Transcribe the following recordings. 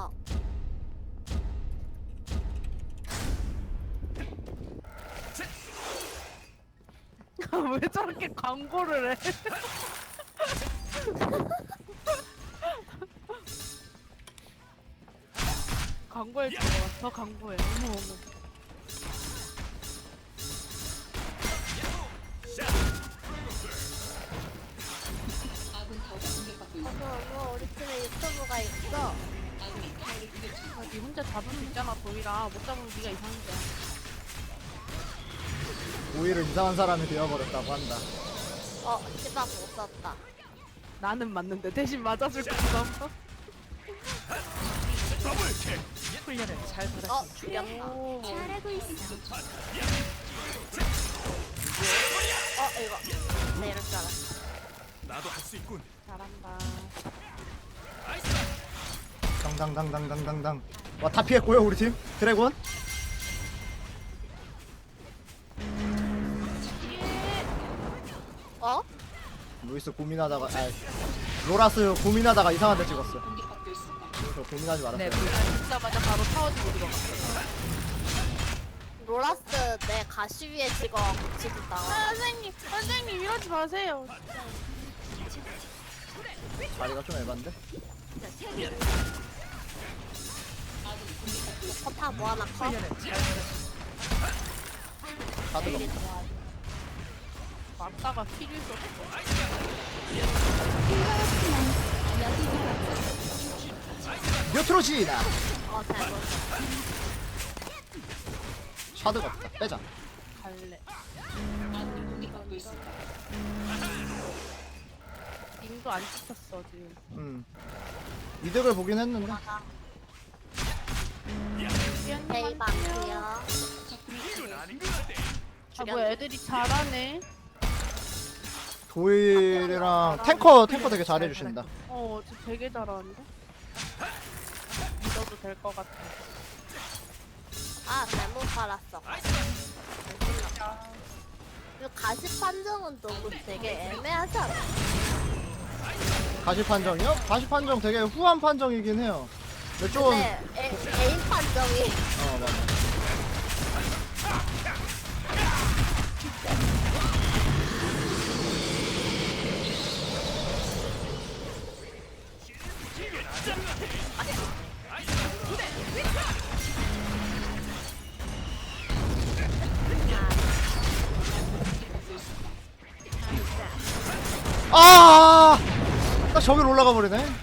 어. 왜 저렇게 광고를 해? 광고해 줘. 더 광고해. 어머 어머. 어머 어머 우리 팀에 유튜브가 있어. 아, 니 혼자 잡을 수 있잖아 도이라 못 잡으면 네가 이상한데. 오히려 이상한 사람이 되어버렸다고 한다. 어 시박 못 썼다. 나는 맞는데 대신 맞아줄 거다. 훈련을 잘 받아. 어 죽였다. 오. 잘하고 있어. 어 이거. 네 이럴 줄 알았어. 나도 할 수 있군. 잘한다. 당당당당당당당. 와 다 피했고요 우리 팀. 드래곤. 어? 루이스 고민하다가 아 로라스 고민하다가 이상한 데 찍었어. 저 고민하지 말았어요. 네, 불 찍자마자 바로 타워지고 들어가. 로라스 내 가시 위에 찍어 지금 나. 선생님, 선생님 이러지 마세요. 자리가 좀 에반데. 하나 커? 카드가 내일이 좋아. 맞다가. 뮤트로시나. 어 잘못. 샤드가 없다. 빼자. 갈래. 링도 안 찍혔어 지금. 음. 이득을 보긴 했는데. 대박 아 뭐야 애들이 잘하네. 도일이랑 탱커 탱커 되게 잘해주신다. 어, 저 되게 잘하는데. 믿어도 될 것 같아. 아 잘못 팔았어. 이 가시 판정은 너무 되게 애매하지 않아? 가시 판정이요? 가시 판정 되게 후한 판정이긴 해요. 근데 좀 근데 애, 애인 판정이 어 맞아. 아! 나 저기로 올라가 버리네.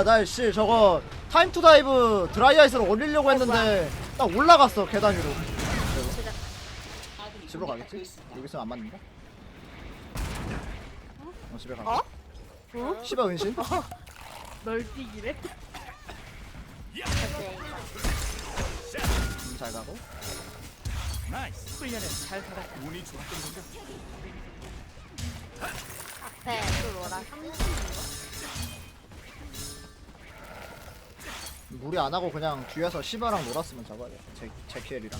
아, 나 씨, 저거 타임 투 다이브 드라이 아이스로 올리려고 했는데 딱 올라갔어 계단 위로. 집으로 가겠지? 여기서 안 맞는다. 어, 집에 가. 어? 어? 시바 은신? 널뛰기래? 음, 잘 가고. 나이스. 훈련을 잘 받아. 운이 좋았던 건가? 앞에 또 로라. 무리 안 하고 그냥 뒤에서 시바랑 놀았으면 잡아야 돼. 제 제키엘이랑.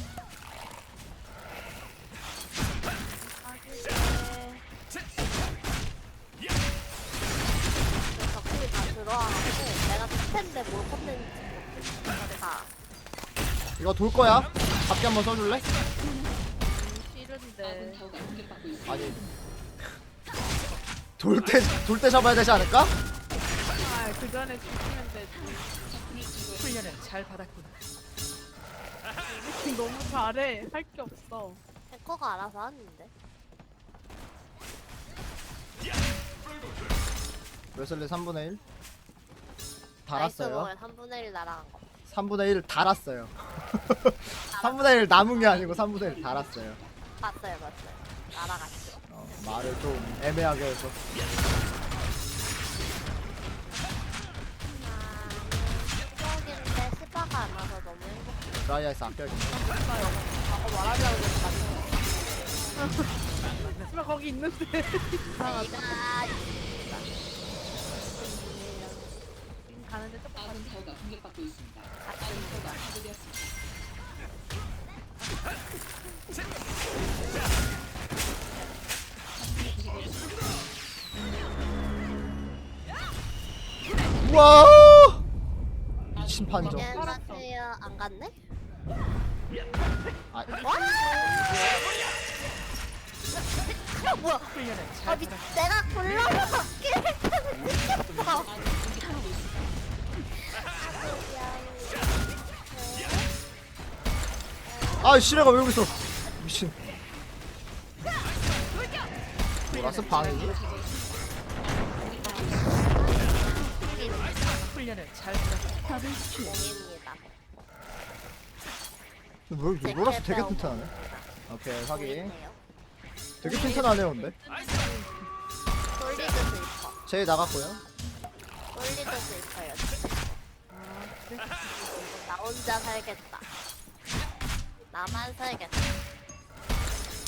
이거 돌 거야? 잡기 한번 써줄래? 아니. 돌 때 돌 때 잡아야 되지 않을까? 아, 그 전에 죽이면 되지. 훈련을 잘 받았구나. 너무 잘해. 할 게 없어. 해커가 알아서 하는데. 웨슬리 3분의 1. 달았어요. 3분의 1 날아간 거. 3분의 1 달았어요. 3분의 1 남은 게 아니고 3분의 1 달았어요. 봤어요, 봤어요. 날아갔죠. 어, 말을 좀 애매하게 해서. 화가 안 나서 너무 행복해. 라이아에서 안 빼야겠네. 진짜요. 아까 말하려고 했는데 정말 거기 있는데. 이상하다. 지금 가는데 조금 아군 공격받고 있습니다. 아군 타워가 파괴되었습니다. 와우! 친 판정 안녕하세요. 안 갔네? 아, 와! 야, 뭐야? 아, 잘 미. 내가 골라서 바뀌는 미쳤어. 아 시레가 왜 여기 있어 미친 뭐라서 방이니? 훈련을 잘. 공입니다. 뭐 로라스 되게 튼튼하네 오케이 확인 되게 튼튼하네요 근데 솔리드 슬퍼. 제이 나갔고요 솔리드 슬퍼요. 나 혼자 살겠다. 나만 살겠다.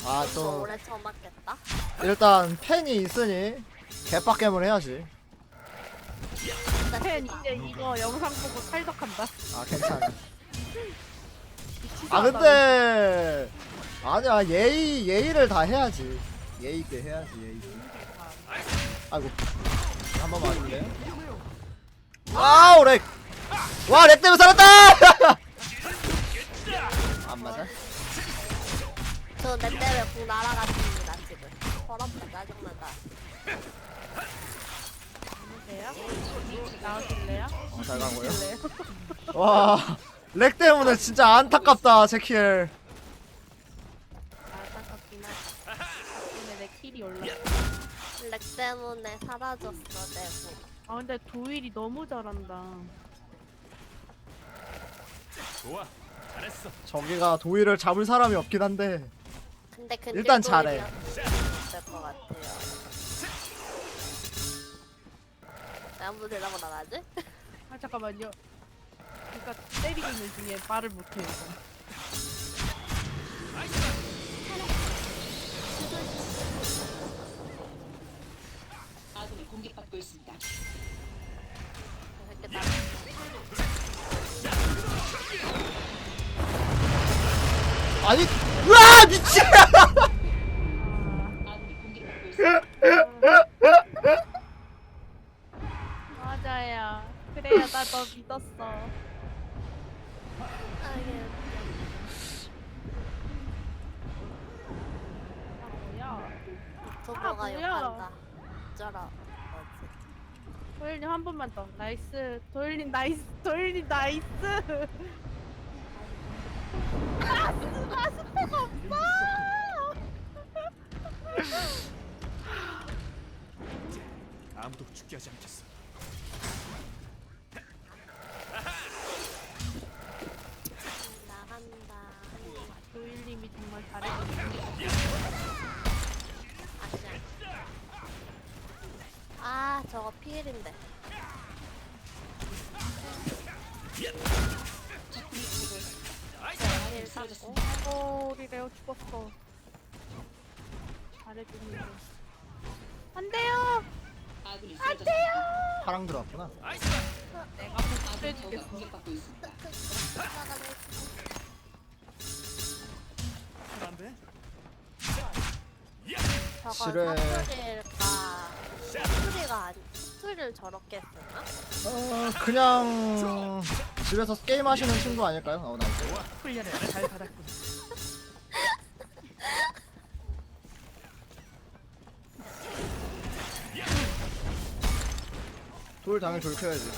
또 아또 오래 처맞겠다. 일단 팬이 있으니 개빡겜을 해야지 팬 이제 이거 영상 보고 탈덕한다. 아 괜찮아 아 근데 아니야 예의 예의를 다 해야지 예의 있게 해야지 예의 있게 아이고 한 번만 와줄래요? 아우 렉! 와렉 때문에 살았다! 안 맞아? 저내 때문에 공 날아갔습니다 지금. 더럽다 짜증난다. 나오실래요? 어, 잘 가고요 나오실래요? 와, 렉 때문에 진짜 안타깝다, 제키엘. 안타깝긴 하다. 덕분에 내 킬이 올라. 렉 때문에 사라졌어 내 공. 아 근데 도일이 너무 잘한다. 좋아. 잘했어. 저기가 도일을 잡을 사람이 없긴 한데. 근데 근데 일단 잘해. 될것 같아요. 아무도 대답을 안 하지? 아 잠깐만요. 그러니까 때리고 있는 중에 말을 못해 이거. 아군이 공격받고 있습니다. 나 아니, 으아, 미친! 아요. 그래야 나너 믿었어. 아 뭐야? 유튜버가 아, 뭐야? 욕한다. 어쩌라. 뭐지? 도일님 한 번만 더. 나이스. 도일님 나이스. 도일님 나이스. 아, 아 스포가 없어. 아무도 죽게 하지 않겠어. 정말. 아시아. 아 저거 피일인데. 적군이 제거했습니다. 피일 쓰러졌습니다. 샀고. 오, 우리 레오 죽었어. 잘해주는 거. 안 돼요! 안. 돼요! 파랑 들어왔구나. 내가. 타워가 공격받고 있습니다. 저거 지뢰. 사투리일까? 사투리가 아니. 사투리를 저렇게 쓰나? 어, 그냥 집에서 게임 하시는 친구 아닐까요? 어, 나이스. 훈련을 잘 받았군. 돌 당연히 돌 켜야지.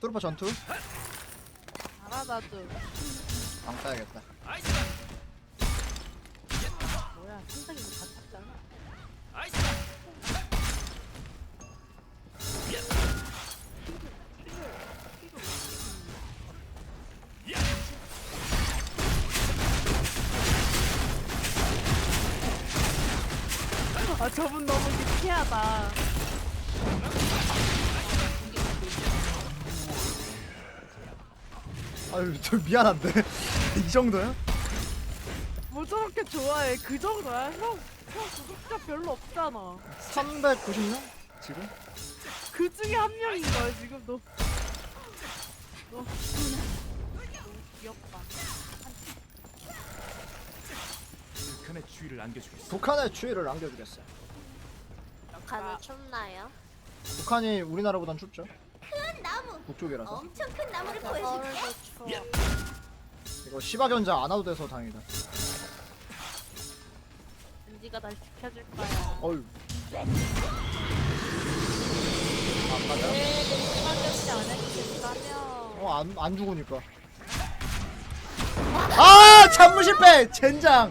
뚜루파 전투? 잘하다도. 안 따야겠다. 뭐야, 상당히 뭐 다쳤잖아. 아, 저분 너무 유쾌하다. 아유, 저 미안한데. 이 정도야? 좋아해? 그 정도야? 형, 형 구독자 별로 없잖아. 390명? 지금? 그 중에 한 명인 거야, 지금 너. 너. 너무 귀엽다. 북한의 주의를 안겨주겠어. 북한의 추위를 남겨주겠어요. 간을 춥나요? 북한이 우리나라보단 춥죠. 큰 나무. 북쪽이라서. 엄청 큰 나무를 저 보여줄게. 서울도 추워. 이거 시바 견자 안 와도 돼서 다행이다. 은지가 날 지켜줄 거야. 어휴. 안 맞아? 네, 심하게 안 해도 된다며. 어, 안, 안 죽으니까. 아! 잠무 실패! 젠장!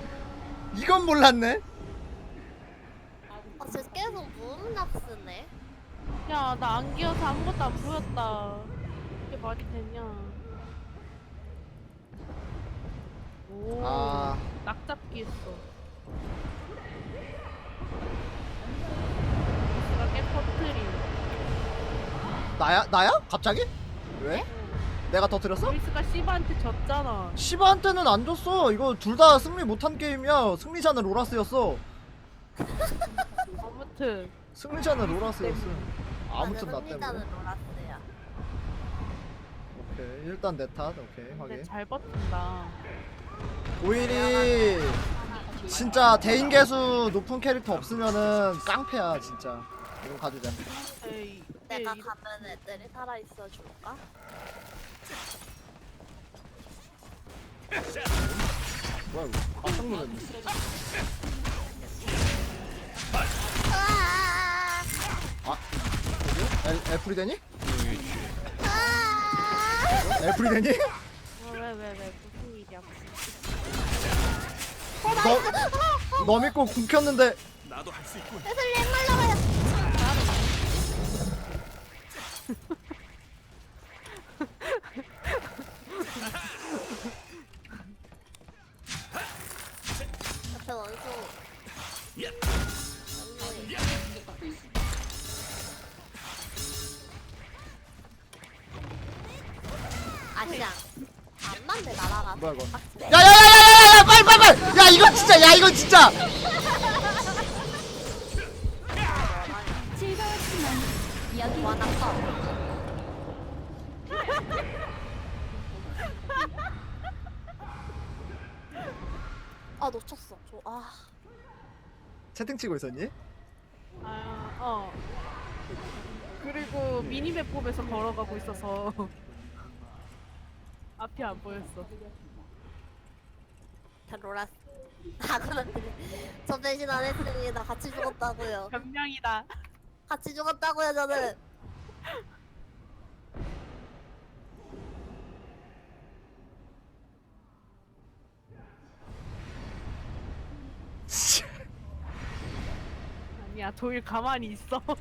이건 몰랐네? 아, 쟤 계속 무음납스네. 야, 나안 끼어서 아무것도 안 보였다. 이게 말이 되냐? 오, 아, 낙잡기 했어. 나야? 나야? 갑자기? 왜? 내가 터뜨렸어? 루이스가 시바한테 졌잖아. 시바한테는 안 줬어. 이거 둘 다 승리 못한 게임이야. 승리자는 로라스였어. 아무튼 승리자는 로라스였어. 아무튼 나 때문에. 놀았어요. 오케이. 일단 내 탓. 오케이. 근데 확인. 잘 버틴다. 오일이 진짜 대인 개수 높은 캐릭터 없으면은 깡패야 진짜. 이거 가지자. 에이, 내가 이게 가면 애들이 살아있어 줄까? 뭐야 이거? 깜짝 놀랐네. 아, 엘, 애플이 되니? 애플이 되니? 어, 왜, 왜, 왜, 무슨 일이야, 무슨 너, 너 믿고 궁 켰는데 나도 할 수 있군. 슬림 말라가요. 옆에 원수. 언니. 공격받고 있습니다. 아시장. 안 맞네 나라라. 뭐야 이거? 야야야야야야 빨리 빨리 빨리! 야 이거 진짜 야 이거 진짜! 즐거웠지만 여기 와 낙서. 아 놓쳤어. 저, 아 채팅 치고 있었니? 아, 어. 그리고 미니맵 보면서 걸어가고 있어서 앞이 안 보였어. 잘 놀았어. 아 그런데 저 배신 안 했습니다. 같이 죽었다고요. 변명이다. 같이 죽었다고요 저는. 아니야, 도일 가만히 있어.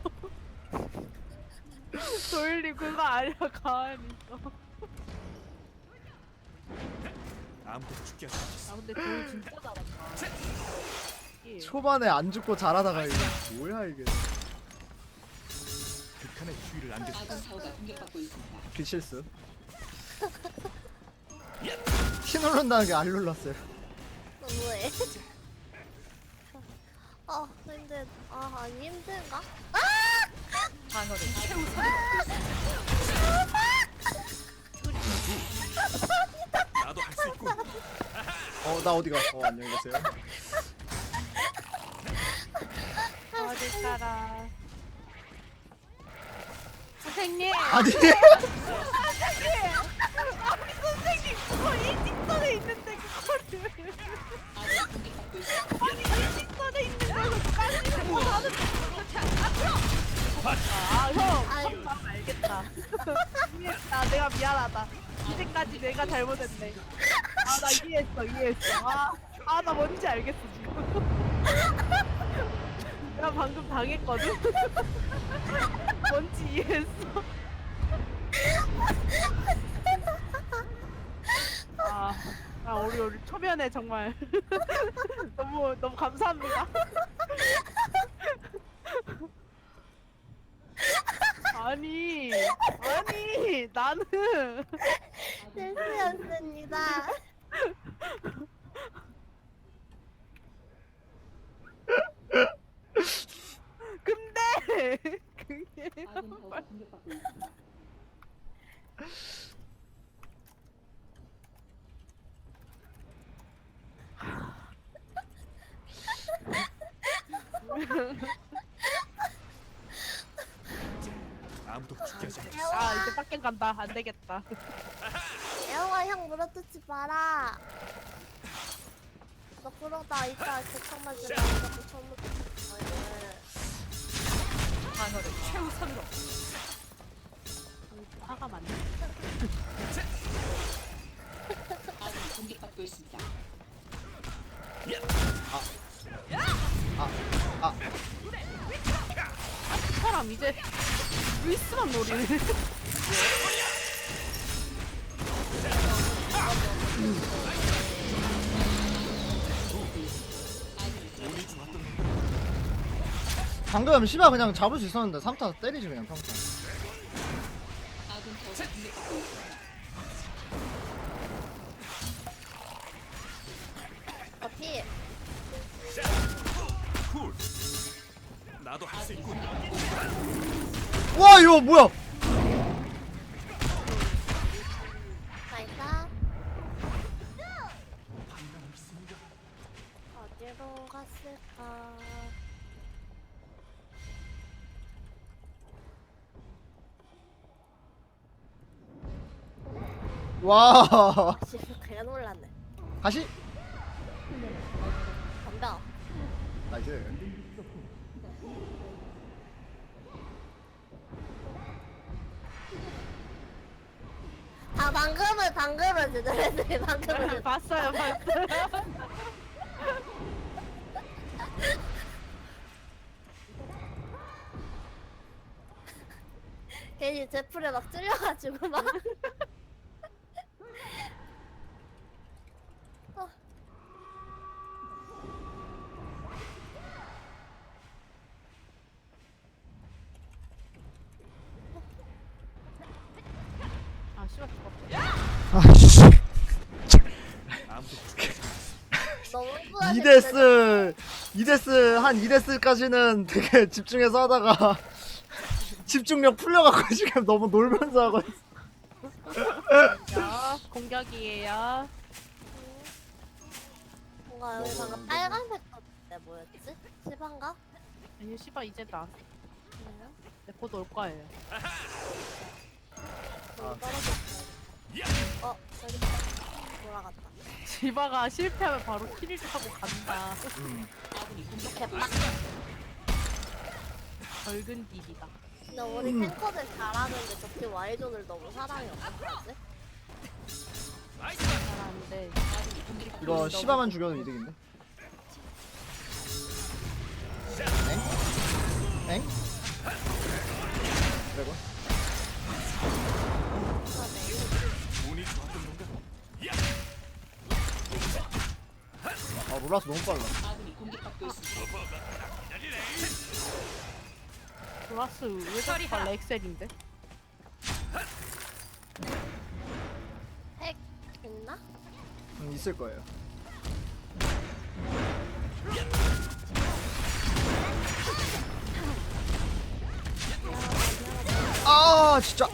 도일님 그거 아니야, 가만히 있어. 아무도 죽게 하지 않겠어. 아 근데 도일 진짜 잘한다. 예. 초반에 안 죽고 잘하다가 이거 뭐야 이게? 극한의 휴일을. 아군 타워가 공격받고 있습니다. 비실수. 키 누른다는 게 안 눌렀어요. 너무해. 아 힘들. 아 아니 힘든가? 방어를 나도 할 수 있군. 어나 어디가? 어 안녕히 계세요. 어딜 따라. 선생님! 아니 선생님! 잘못했네. 아, 나 이해했어, 이해했어. 아, 아, 나 뭔지 알겠어, 지금. 내가 방금 당했거든? 뭔지 이해했어. 아, 아, 우리, 우리 초면에 정말. 너무, 너무 감사합니다. 아니, 아니, 나는. 실수였습니다. 근데 그게 아군 타워가 공격받고 있습니다. 땡 간다. 안 되겠다. 애영아 형 물어뜯지 마라. 너 그러다 이따 대창 맞으면 자꾸 처음부터 어이를. 방어를 최우선으로. 화가 많네. 아군이 공격받고 있습니다. 사람 이제 루이스만 노리네. 방금 시바 그냥 잡을 수 있었는데 3타 때리지 그냥 평타. 어피 쿨. 나도 할수 있군. 와 이거 뭐야 와 씨, 그냥 놀랐네. 다시 덤벼. 나이스 아 방금은 방금은 제대로 했네. 방금은 제대로. 봤어요, 봤어요. 괜히 제풀에 막 찔려가지고 막. 어. 아, 씨발 죽었다. 아씨 아무도 죽지 않았어. 너무 후하게 2데스 2데스 한 2데스까지는 되게 집중해서 하다가 집중력 풀려갖고 지금 너무 놀면서 하고 있어 야, 공격이에요. 뭔가 여기 방금 빨간색 떴는데 뭐였지? 시반가? 아니, 씨발 이제 나. 아니요? 내곧올 거예요. 너무 떨어졌어. 어, 저기 돌아갔다. 지바가 실패하면 바로 킬을 하고 간다. 공격 개빡. 벌근 딜이다. 근데 우리 탱커들 잘하는데 저팀 와이존을 너무 사랑해 어떡하지? 잘하는데. 이거 시바만 죽여도 이득인데 엥? 엥? 그리고 몰라서 너무 빨라. 플러스 왜 자꾸 발레 엑셀인데? 핵 있나? 음, 있을 거예요 아 진짜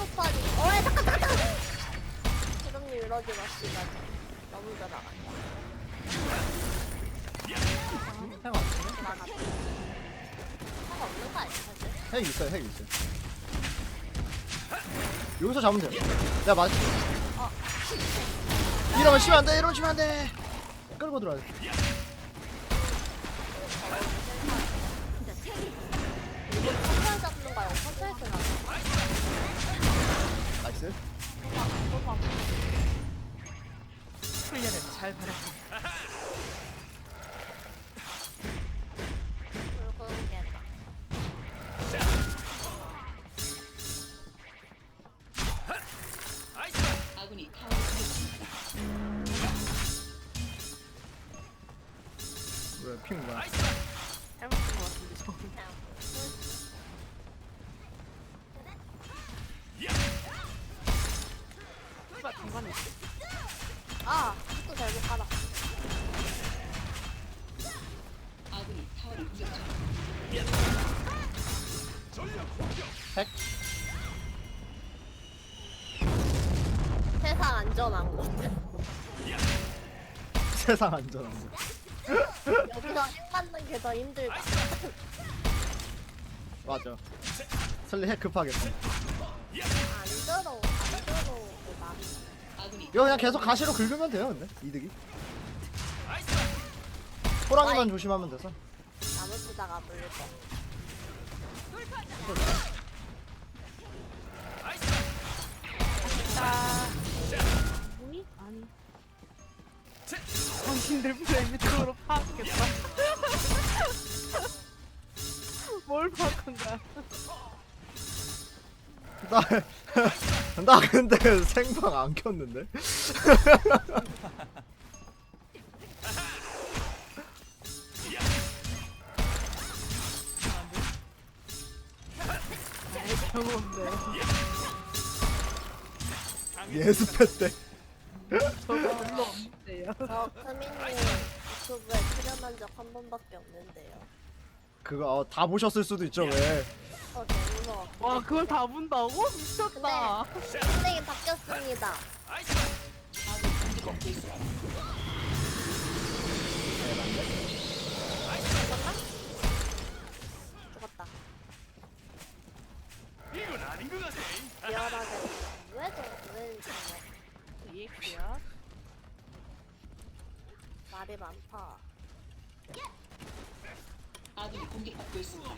아, 푸드파니. 어이, 잠깐, 잠깐! 수dom님 이러지 마시다. 너무 들어간다. 핵 없어요? 상 없는 거 아니야, 사실? 핵 있어요 핵 있어요 여기서 잡으면 돼요 내가 맞 이러면 치면 안돼 이러면 치면 안돼 끌고 들어야 돼 나이스 훈련을 잘 받았다. 안전한 곳. 세상 안전한 곳 여기서 핵 맞는 게 더 힘들다. 맞아 설리 핵 급하겠다 안 들어, 안 들어. 이거 그냥 계속 가시로 긁으면 돼요 근데 이득이 호랑이만 조심하면 돼서 나무 쓰다가 물릴 거. 뭐니? 아니. 당신들 프레임 밑으로 파악했다. 뭘 파악한 거야? 나, 나 근데 생방 안 켰는데 경우 없네. 예습회 때 저거 별로 없는데요. 저 크민님 유튜브에 출연한 적 한 번밖에 없는데요. 그거 어, 다 보셨을 수도 있죠 왜 어, 너무. 와 그걸 다 본다고? 미쳤다. 선생님 바뀌었습니다. 있습니다. 죽었다. 이건 아닌 것 같아. 미안하게. EX야? 말이 많다. 아군이 공격받고 있습니다.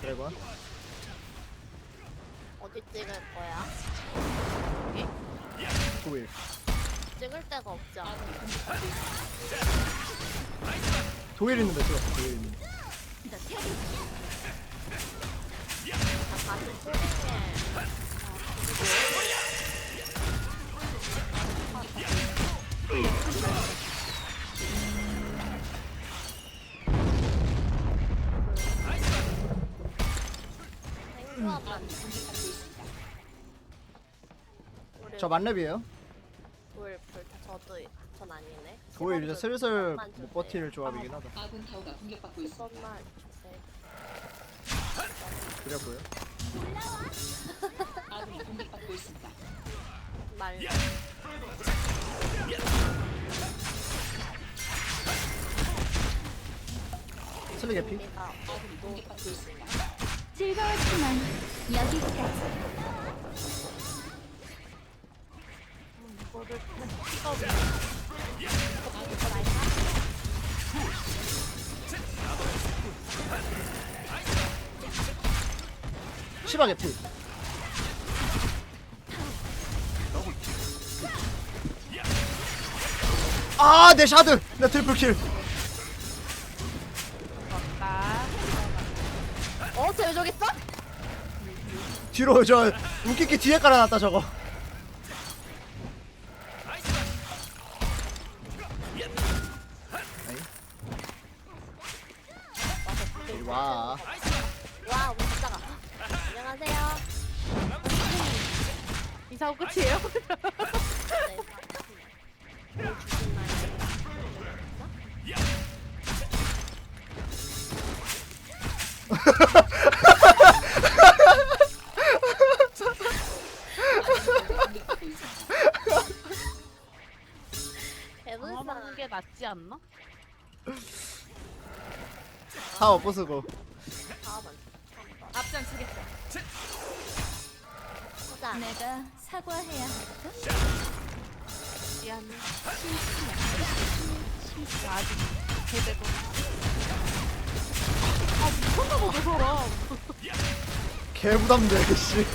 드래곤 어디 찍을 거야? 도일 찍을 데가 않아? 아군이 공격받고 있습니다. 도일 있는데 도일 있는데 소리해. 저 만렙이에요 불, 불, 저도 전 아니네. 도일 이제 슬슬 못. 버틸 조합이긴 하다 아군 타워가 공격받고 있습니다. 시범만 주세요. 그렸고요 아군이 공격받고 있습니다. 말. 슬리 개피. 즐거웠지만 여기까지. 시바 개피 아 내 샤드 내 트리플 킬나 어, 쟤왜 저기 있어? 뒤로 저 웃기기 뒤에 깔아놨다 저거 이리 와 와, 우리 진짜가. 안녕하세요. 이사고 끝이에요? 부수고. 앞장서겠다. 보자. 내가 사과해야 할까? 미안해. 아직 제대로. 아 미쳤나 보다 사람. 개부담돼 씨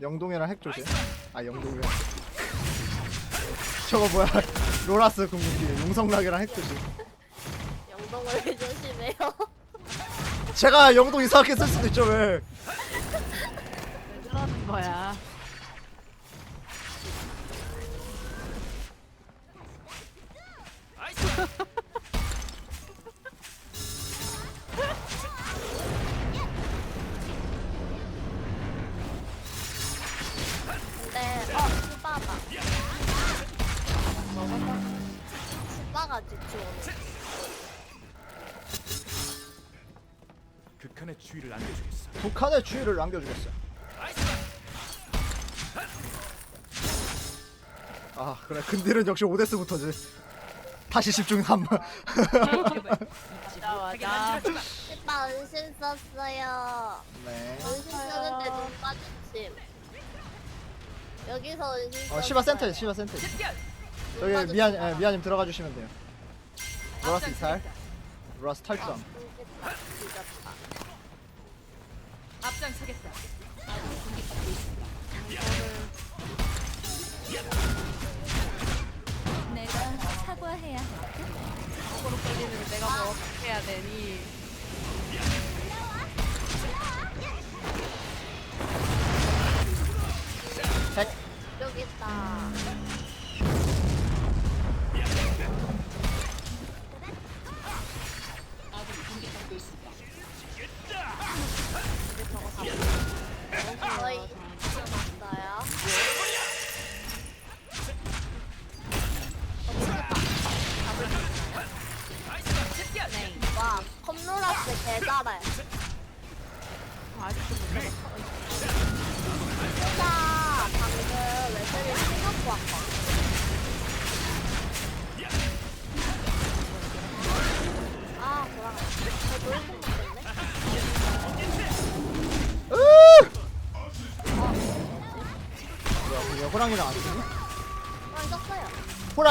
영동이랑 핵 조심. 아 영동이랑 저거 뭐야? 로라스 궁극기. 용성락이랑 핵 조심. 영동을 조심해요. 제가 영동 이상하게 쓸 수도 있죠 왜? 왜 저러는 거야? 남겨주겠어. 아 그래 근딜은 역시 오데스부터지. 다시 집중 한 번. 맞아 맞아 오빠 은신 썼어요. 네. 은신 쓰는데 눈 빠짐. 여기서 은신 썼어요. 어 시바 센터 시바 센터. 저기 미안 예, 미안님 들어가 주시면 돼요. 로라스 이탈. 로라스 탈주 사과해야 할까? 거꾸로 끌리는데 내가 뭐 어떻게 해야 되니 핵. 여기 있다.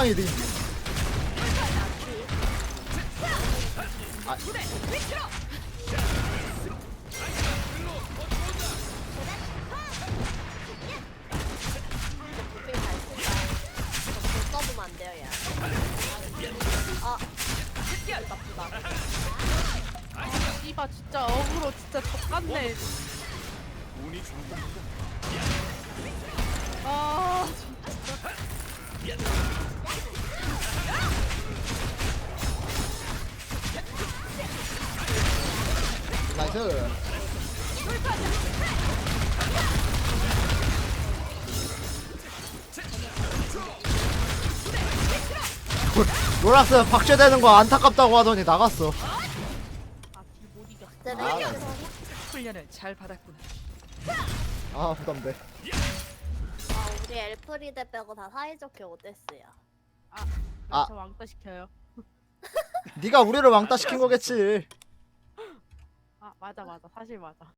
호랑이 님. 아. 씨바 진짜 어그로 진짜 건가? 아 나이스. 로라스 박제되는 거 안타깝다고 하더니 나갔어. 훈련을 잘 받았구나. 아 부담돼. 아, 우리 엘프리데 빼고 다 사이좋게 오데스야. 아, 아. 저 왕따 시켜요 네가 우리를 왕따 시킨 거겠지. 아 맞아 맞아 사실 맞아